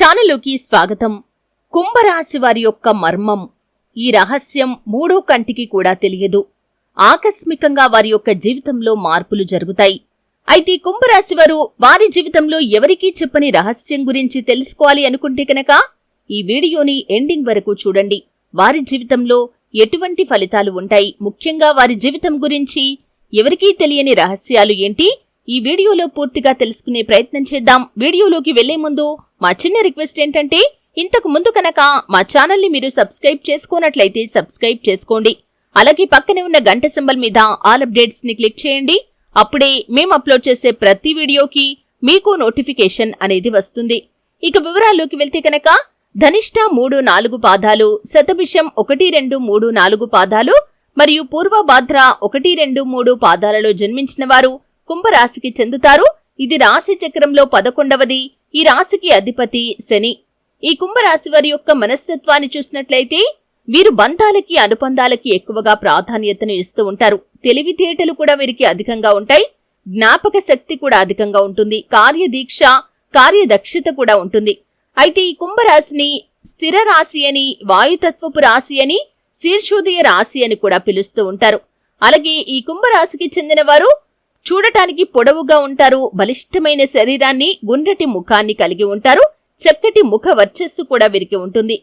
ఛానల్లోకి స్వాగతం. కుంభరాశి వారి యొక్క మర్మం. ఈ రహస్యం మూడో కంటికి కూడా తెలియదు. ఆకస్మికంగా వారి యొక్క జీవితంలో మార్పులు జరుగుతాయి. అయితే కుంభరాశి వారు వారి జీవితంలో ఎవరికీ చెప్పని రహస్యం గురించి తెలుసుకోవాలి అనుకుంటే కనుక ఈ వీడియోని ఎండింగ్ వరకు చూడండి. వారి జీవితంలో ఎటువంటి ఫలితాలు ఉంటాయి? ముఖ్యంగా వారి జీవితం గురించి ఎవరికీ తెలియని రహస్యాలు ఏంటి? ఈ వీడియోలో పూర్తిగా తెలుసుకునే ప్రయత్నం చేద్దాం. వీడియోలోకి వెళ్ళే ముందు మా చిన్న రిక్వెస్ట్ ఏంటంటే ఇంతకు ముందు కనుక మా ఛానల్ని మీరు సబ్స్క్రైబ్ చేసుకోనట్లయితే సబ్స్క్రైబ్ చేసుకోండి. అలాగే పక్కనే ఉన్న గంట సింబల్ మీద ఆల్ అప్డేట్స్ని క్లిక్ చేయండి. అప్పుడే మేము అప్లోడ్ చేసే ప్రతి వీడియోకి మీకు నోటిఫికేషన్ అనేది వస్తుంది. ఇక వివరాల్లోకి వెళ్తే కనుక ధనిష్ట మూడు నాలుగు పాదాలు శతభిషం ఒకటి రెండు మూడు నాలుగు పాదాలు మరియు పూర్వభాద్ర ఒకటి రెండు మూడు పాదాలలో జన్మించిన వారు కుంభరాశికి చెందుతారు. ఇది రాశి చక్రంలో పదకొండవది. ఈ రాశికి అధిపతి శని. ఈ కుంభరాశి వారి యొక్క మనస్తత్వాన్ని చూసినట్లయితే వీరు బంధాలకి అనుబంధాలకి ఎక్కువగా ప్రాధాన్యతను ఇస్తూ ఉంటారు. తెలివితేటలు కూడా వీరికి అధికంగా ఉంటాయి. జ్ఞాపక శక్తి కూడా అధికంగా ఉంటుంది. కార్యదీక్ష కార్యదక్షత కూడా ఉంటుంది. అయితే ఈ కుంభరాశిని స్థిర రాశి అని వాయుతత్వపు రాశి అని శీర్షోదయ రాశి అని కూడా పిలుస్తూ ఉంటారు. అలాగే ఈ కుంభరాశికి చెందిన వారు చూడటానికి పొడవుగా ఉంటారు బలిష్టమైన శరీరాన్ని గుండ్రటి ముఖాన్ని కలిగి ఉంటారు చక్కటి ముఖ వర్చస్సు కూడా వీరికి ఉంటుంది.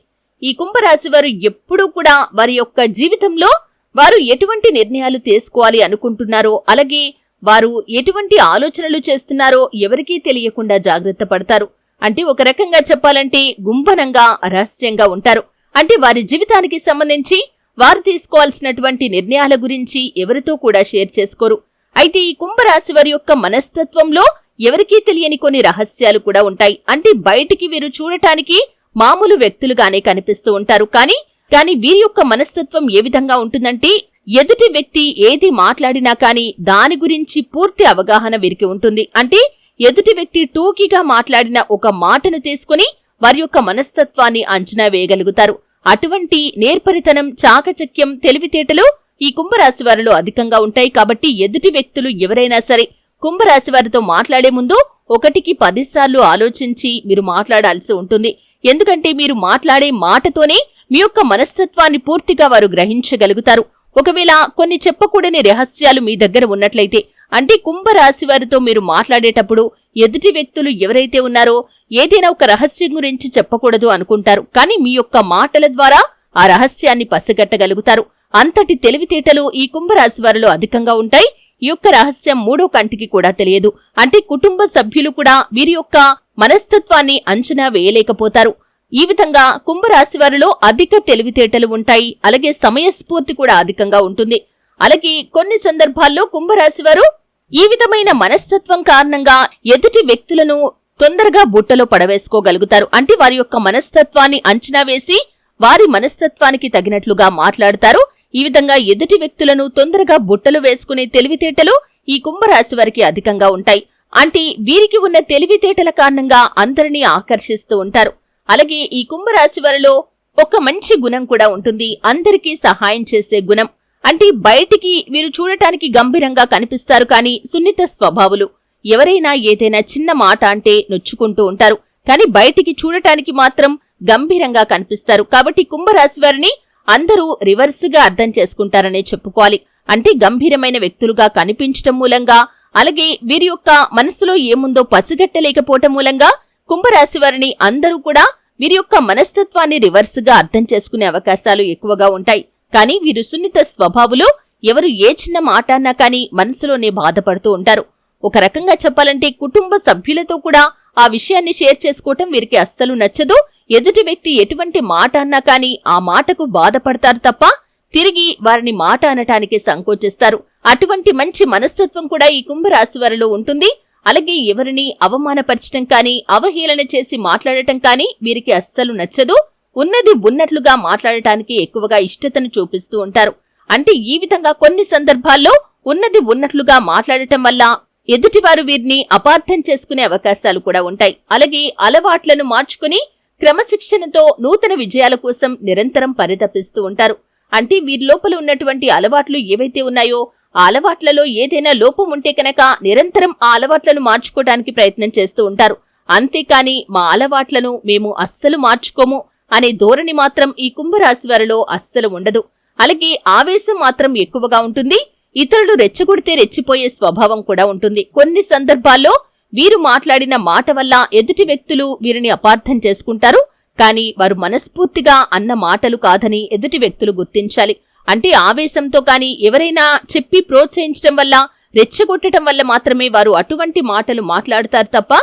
ఈ కుంభరాశి వారు ఎప్పుడూ కూడా వారి యొక్క జీవితంలో వారు ఎటువంటి నిర్ణయాలు తీసుకోవాలి అనుకుంటున్నారో అలాగే వారు ఎటువంటి ఆలోచనలు చేస్తున్నారో ఎవరికీ తెలియకుండా జాగ్రత్త పడతారు. అంటే ఒక రకంగా చెప్పాలంటే గుంభనంగా రహస్యంగా ఉంటారు. అంటే వారి జీవితానికి సంబంధించి వారు తీసుకోవాల్సినటువంటి నిర్ణయాల గురించి ఎవరితో కూడా షేర్ చేసుకోరు. అయితే ఈ కుంభరాశి వారి యొక్క మనస్తత్వంలో ఎవరికీ తెలియని కొన్ని రహస్యాలు కూడా ఉంటాయి. అంటే బయటికి వీరు చూడటానికి మామూలు వ్యక్తులుగానే కనిపిస్తూ ఉంటారు. కానీ కానీ వీరి యొక్క మనస్తత్వం ఏ విధంగా ఉంటుందంటే ఎదుటి వ్యక్తి ఏది మాట్లాడినా కానీ దాని గురించి పూర్తి అవగాహన వీరికి ఉంటుంది. అంటే ఎదుటి వ్యక్తి టూకీగా మాట్లాడిన ఒక మాటను తీసుకుని వారి యొక్క మనస్తత్వాన్ని అంచనా వేయగలుగుతారు. అటువంటి నేర్పరితనం చాకచక్యం తెలివితేటలు ఈ కుంభరాశి వారిలో అధికంగా ఉంటాయి కాబట్టి ఎదుటి వ్యక్తులు ఎవరైనా సరే కుంభరాశి వారితో మాట్లాడే ముందు ఒకటికి పదిసార్లు ఆలోచించి మీరు మాట్లాడాల్సి ఉంటుంది. ఎందుకంటే మీరు మాట్లాడే మాటతోనే మీ యొక్క మనస్తత్వాన్ని పూర్తిగా వారు గ్రహించగలుగుతారు. ఒకవేళ కొన్ని చెప్పకూడని రహస్యాలు మీ దగ్గర ఉన్నట్లయితే అంటే కుంభరాశి వారితో మీరు మాట్లాడేటప్పుడు ఎదుటి వ్యక్తులు ఎవరైతే ఉన్నారో ఏదైనా ఒక రహస్యం గురించి చెప్పకూడదు అనుకుంటారు. కానీ మీ యొక్క మాటల ద్వారా ఆ రహస్యాన్ని పసిగట్టగలుగుతారు. అంతటి తెలివితేటలు ఈ కుంభరాశి వారిలో అధికంగా ఉంటాయి. ఈ యొక్క రహస్యం మూడో కంటికి కూడా తెలియదు. అంటే కుటుంబ సభ్యులు కూడా వీరి యొక్క మనస్తత్వాన్ని అంచనా వేయలేకపోతారు. ఈ విధంగా కుంభరాశి వారిలో అధిక తెలివితేటలు ఉంటాయి. అలాగే సమయస్ఫూర్తి కూడా అధికంగా ఉంటుంది. అలాగే కొన్ని సందర్భాల్లో కుంభరాశి వారు ఈ విధమైన మనస్తత్వం కారణంగా ఎదుటి వ్యక్తులను తొందరగా బుట్టలో పడవేసుకోగలుగుతారు. అంటే వారి యొక్క మనస్తత్వాన్ని అంచనా వేసి వారి మనస్తత్వానికి తగినట్లుగా మాట్లాడతారు. ఈ విధంగా ఎదుటి వ్యక్తులను తొందరగా బుట్టలు వేసుకునే తెలివితేటలు ఈ కుంభరాశి వారికి అధికంగా ఉంటాయి. అంటే వీరికి ఉన్న తెలివితేటల కారణంగా అందరినీ ఆకర్షిస్తూ ఉంటారు. అలాగే ఈ కుంభరాశి వారిలో ఒక మంచి గుణం కూడా ఉంటుంది. అందరికీ సహాయం చేసే గుణం. అంటే బయటికి వీరు చూడటానికి గంభీరంగా కనిపిస్తారు కానీ సున్నిత స్వభావులు. ఎవరైనా ఏదైనా చిన్న మాట అంటే నొచ్చుకుంటూ ఉంటారు. కానీ బయటికి చూడటానికి మాత్రం గంభీరంగా కనిపిస్తారు. కాబట్టి కుంభరాశి వారిని అందరూ రివర్స్గా అర్థం చేసుకుంటారనే చెప్పుకోవాలి. అంటే గంభీరమైన వ్యక్తులుగా కనిపించటం మూలంగా అలాగే వీరి యొక్క మనసులో ఏముందో పసిగట్టలేకపోవటం మూలంగా కుంభరాశి వారిని అందరూ కూడా వీరి యొక్క మనస్తత్వాన్ని రివర్స్గా అర్థం చేసుకునే అవకాశాలు ఎక్కువగా ఉంటాయి. కానీ వీరు సున్నిత స్వభావులు ఎవరు ఏ చిన్న మాట అన్నా కానీ మనసులోనే బాధపడుతూ ఉంటారు. ఒక రకంగా చెప్పాలంటే కుటుంబ సభ్యులతో కూడా ఆ విషయాన్ని షేర్ చేసుకోవటం వీరికి అస్సలు నచ్చదు. ఎదుటి వ్యక్తి ఎటువంటి మాట అన్నా కానీ ఆ మాటకు బాధపడతారు తప్ప తిరిగి వారిని మాట అనటానికి సంకోచిస్తారు. అటువంటి మంచి మనస్తత్వం కూడా ఈ కుంభరాశి వారిలో ఉంటుంది. అలాగే ఎవరిని అవమానపరచటం కానీ అవహేళన చేసి మాట్లాడటం కానీ వీరికి అస్సలు నచ్చదు. ఉన్నది ఉన్నట్లుగా మాట్లాడటానికి ఎక్కువగా ఇష్టతను చూపిస్తూ ఉంటారు. అంటే ఈ విధంగా కొన్ని సందర్భాల్లో ఉన్నది ఉన్నట్లుగా మాట్లాడటం వల్ల ఎదుటివారు వీరిని అపార్థం చేసుకునే అవకాశాలు కూడా ఉంటాయి. అలాగే అలవాట్లను మార్చుకుని క్రమశిక్షణతో నూతన విజయాల కోసం నిరంతరం పరితపిస్తూ ఉంటారు. అంటే వీరి లోపల ఉన్నటువంటి అలవాట్లు ఏవైతే ఉన్నాయో ఆ అలవాట్లలో ఏదైనా లోపం ఉంటే కనుక నిరంతరం ఆ అలవాట్లను మార్చుకోవడానికి ప్రయత్నం చేస్తూ ఉంటారు. అంతేకాని మా అలవాట్లను మేము అస్సలు మార్చుకోము అనే ధోరణి మాత్రం ఈ కుంభరాశి వారిలో అస్సలు ఉండదు. అలాగే ఆవేశం మాత్రం ఎక్కువగా ఉంటుంది. ఇతరులు రెచ్చగొడితే రెచ్చిపోయే స్వభావం కూడా ఉంటుంది. కొన్ని సందర్భాల్లో వీరు మాట్లాడిన మాట వల్ల ఎదుటి వ్యక్తులు వీరిని అపార్థం చేసుకుంటారు. కానీ వారు మనస్ఫూర్తిగా అన్న మాటలు కాదని ఎదుటి వ్యక్తులు గుర్తించాలి. అంటే ఆవేశంతో కాని ఎవరైనా చెప్పి ప్రోత్సహించడం వల్ల రెచ్చగొట్టడం వల్ల మాత్రమే వారు అటువంటి మాటలు మాట్లాడతారు తప్ప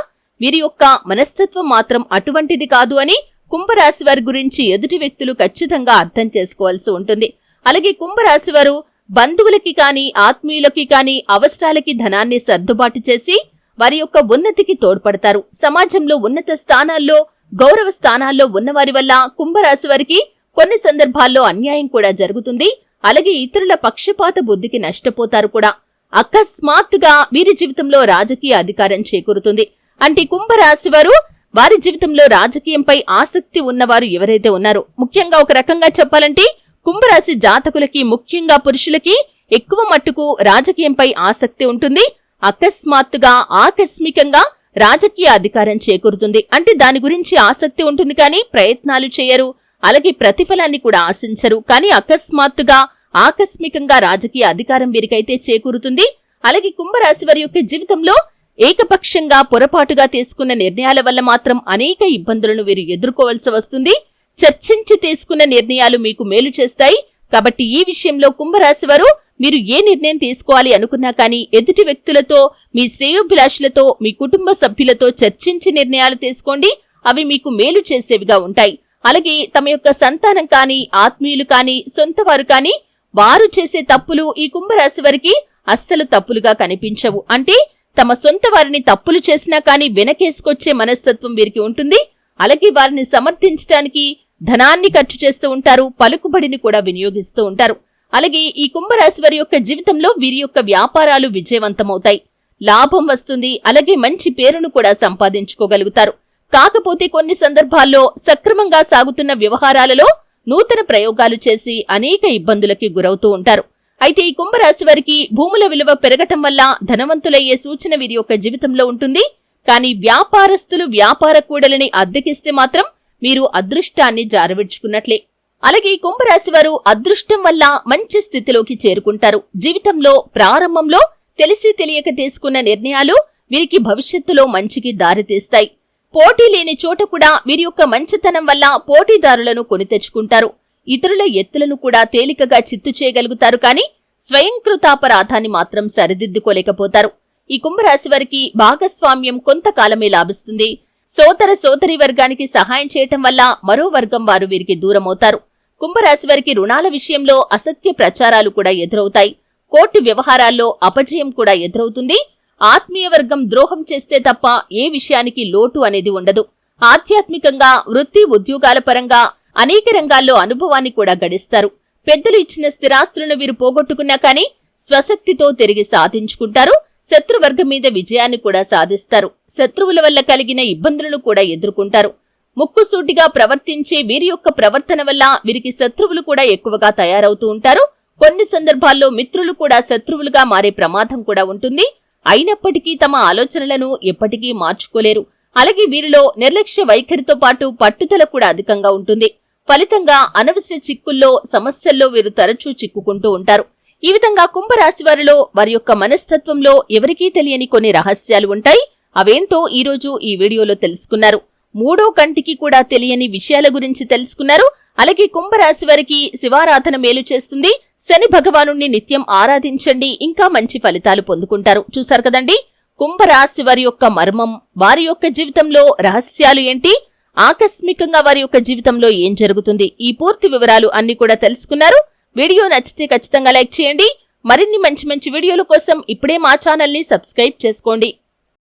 వీరి యొక్క మనస్తత్వం మాత్రం అటువంటిది కాదు అని కుంభరాశి వారి గురించి ఎదుటి వ్యక్తులు ఖచ్చితంగా అర్థం చేసుకోవాల్సి ఉంటుంది. అలాగే కుంభరాశి వారు బంధువులకి కాని ఆత్మీయులకి కాని అవసరాలకి ధనాన్ని సర్దుబాటు చేసి వారి యొక్క ఉన్నతికి తోడ్పడతారు. సమాజంలో ఉన్నత స్థానాల్లో గౌరవ స్థానాల్లో ఉన్నవారి వల్ల కుంభరాశి వారికి కొన్ని సందర్భాల్లో అన్యాయం కూడా జరుగుతుంది. అలాగే ఇతరుల పక్షపాత బుద్ధికి నష్టపోతారు కూడా. అకస్మాత్తుగా వీరి జీవితంలో రాజకీయ అధికారం చేకూరుతుంది. అంటే కుంభరాశి వారు వారి జీవితంలో రాజకీయంపై ఆసక్తి ఉన్నవారు ఎవరైతే ఉన్నారో ముఖ్యంగా ఒక రకంగా చెప్పాలంటే కుంభరాశి జాతకులకి ముఖ్యంగా పురుషులకి ఎక్కువ మట్టుకు రాజకీయంపై ఆసక్తి ఉంటుంది. అకస్మాత్తుగా ఆకస్మికంగా రాజకీయ అధికారం చేకూరుతుంది. అంటే దాని గురించి ఆసక్తి ఉంటుంది కానీ ప్రయత్నాలు చేయరు. అలాగే ప్రతిఫలాన్ని కూడా ఆశించరు. కానీ అకస్మాత్తుగా ఆకస్మికంగా రాజకీయ అధికారం వీరికైతే చేకూరుతుంది. అలాగే కుంభరాశి వారి యొక్క జీవితంలో ఏకపక్షంగా పొరపాటుగా తీసుకున్న నిర్ణయాల వల్ల మాత్రం అనేక ఇబ్బందులను వీరు ఎదుర్కోవాల్సి వస్తుంది. చర్చించి తీసుకున్న నిర్ణయాలు మీకు మేలు చేస్తాయి. కాబట్టి ఈ విషయంలో కుంభరాశి వారు మీరు ఏ నిర్ణయం తీసుకోవాలి అనుకున్నా కానీ ఎదుటి వ్యక్తులతో మీ శ్రేయోభిలాషులతో మీ కుటుంబ సభ్యులతో చర్చించి నిర్ణయాలు తీసుకోండి. అవి మీకు మేలు చేసేవిగా ఉంటాయి. అలాగే తమ యొక్క సంతానం కానీ ఆత్మీయులు కానీ సొంత వారు కానీ వారు చేసే తప్పులు ఈ కుంభరాశి వారికి అస్సలు తప్పులుగా కనిపించవు. అంటే తమ సొంత వారిని తప్పులు చేసినా కానీ వెనకేసుకొచ్చే మనస్తత్వం వీరికి ఉంటుంది. అలాగే వారిని సమర్థించడానికి ధనాన్ని ఖర్చు చేస్తూ ఉంటారు పలుకుబడిని కూడా వినియోగిస్తూ ఉంటారు. అలాగే ఈ కుంభరాశి వారి యొక్క జీవితంలో వీరి యొక్క వ్యాపారాలు విజయవంతమవుతాయి. లాభం వస్తుంది అలాగే మంచి పేరును కూడా సంపాదించుకోగలుగుతారు. కాకపోతే కొన్ని సందర్భాల్లో సక్రమంగా సాగుతున్న వ్యవహారాలలో నూతన ప్రయోగాలు చేసి అనేక ఇబ్బందులకి గురవుతూ ఉంటారు. అయితే ఈ కుంభరాశి వారికి భూముల విలువ పెరగటం వల్ల ధనవంతులయ్యే సూచన వీరి యొక్క జీవితంలో ఉంటుంది. కానీ వ్యాపారస్తులు వ్యాపార కూడలిని అద్దెకిస్తే మాత్రం మీరు అదృష్టాన్ని జారవిడ్చుకున్నట్లే. అలాగే ఈ కుంభరాశి వారు అదృష్టం వల్ల మంచి స్థితిలోకి చేరుకుంటారు. జీవితంలో ప్రారంభంలో తెలిసి తెలియక తీసుకున్న నిర్ణయాలు వీరికి భవిష్యత్తులో మంచికి దారితీస్తాయి. పోటీ లేని చోట కూడా వీరి యొక్క మంచితనం వల్ల పోటీదారులను కొని తెచ్చుకుంటారు. ఇతరుల ఎత్తులను కూడా తేలికగా చిత్తు చేయగలుగుతారు కానీ స్వయంకృతాపరాధాన్ని మాత్రం సరిదిద్దుకోలేకపోతారు. ఈ కుంభరాశి వారికి భాగస్వామ్యం కొంతకాలమే లాభిస్తుంది. సోదర సోదరి వర్గానికి సహాయం చేయటం వల్ల మరో వర్గం వారు వీరికి దూరమవుతారు. కుంభరాశి వారికి రుణాల విషయంలో అసత్య ప్రచారాలు కూడా ఎదురవుతాయి. కోర్టు వ్యవహారాల్లో అపజయం కూడా ఎదురవుతుంది. ఆత్మీయ వర్గం ద్రోహం చేస్తే తప్ప ఏ విషయానికి లోటు అనేది ఉండదు. ఆధ్యాత్మికంగా వృత్తి ఉద్యోగాల పరంగా అనేక రంగాల్లో అనుభవాన్ని కూడా గడిస్తారు. పెద్దలు ఇచ్చిన స్థిరాస్తులను వీరు పోగొట్టుకున్నా కానీ స్వశక్తితో తిరిగి సాధించుకుంటారు. శత్రువర్గం మీద విజయాన్ని కూడా సాధిస్తారు. శత్రువుల వల్ల కలిగిన ఇబ్బందులను కూడా ఎదుర్కొంటారు. ముక్కుసూటిగా ప్రవర్తించే వీరి యొక్క ప్రవర్తన వల్ల వీరికి శత్రువులు కూడా ఎక్కువగా తయారవుతూ ఉంటారు. కొన్ని సందర్భాల్లో మిత్రులు కూడా శత్రువులుగా మారే ప్రమాదం కూడా ఉంటుంది. అయినప్పటికీ తమ ఆలోచనలను ఎప్పటికీ మార్చుకోలేరు. అలాగే వీరిలో నిర్లక్ష్య వైఖరితో పాటు పట్టుదల కూడా అధికంగా ఉంటుంది. ఫలితంగా అనవసర చిక్కుల్లో సమస్యల్లో వీరు తరచూ చిక్కుకుంటూ ఉంటారు. ఈ విధంగా కుంభరాశి వారిలో వారి యొక్క మనస్తత్వంలో ఎవరికీ తెలియని కొన్ని రహస్యాలు ఉంటాయి. అవేంటో ఈరోజు ఈ వీడియోలో తెలుసుకున్నారు. మూడో కంటికి కూడా తెలియని విషయాల గురించి తెలుసుకున్నారు. అలాగే కుంభరాశి వారికి శివారాధన మేలు చేస్తుంది. శని భగవాను నిత్యం ఆరాధించండి. ఇంకా మంచి ఫలితాలు పొందుకుంటారు. చూసారు కదండి? కుంభరాశి వారి యొక్క మర్మం వారి యొక్క జీవితంలో రహస్యాలు ఏంటి? ఆకస్మికంగా వారి యొక్క జీవితంలో ఏం జరుగుతుంది? ఈ పూర్తి వివరాలు అన్ని కూడా తెలుసుకున్నారు. వీడియో నచ్చితే ఖచ్చితంగా లైక్ చేయండి. మరిన్ని మంచి మంచి వీడియోల కోసం ఇప్పుడే మా ఛానల్ని సబ్స్క్రైబ్ చేసుకోండి.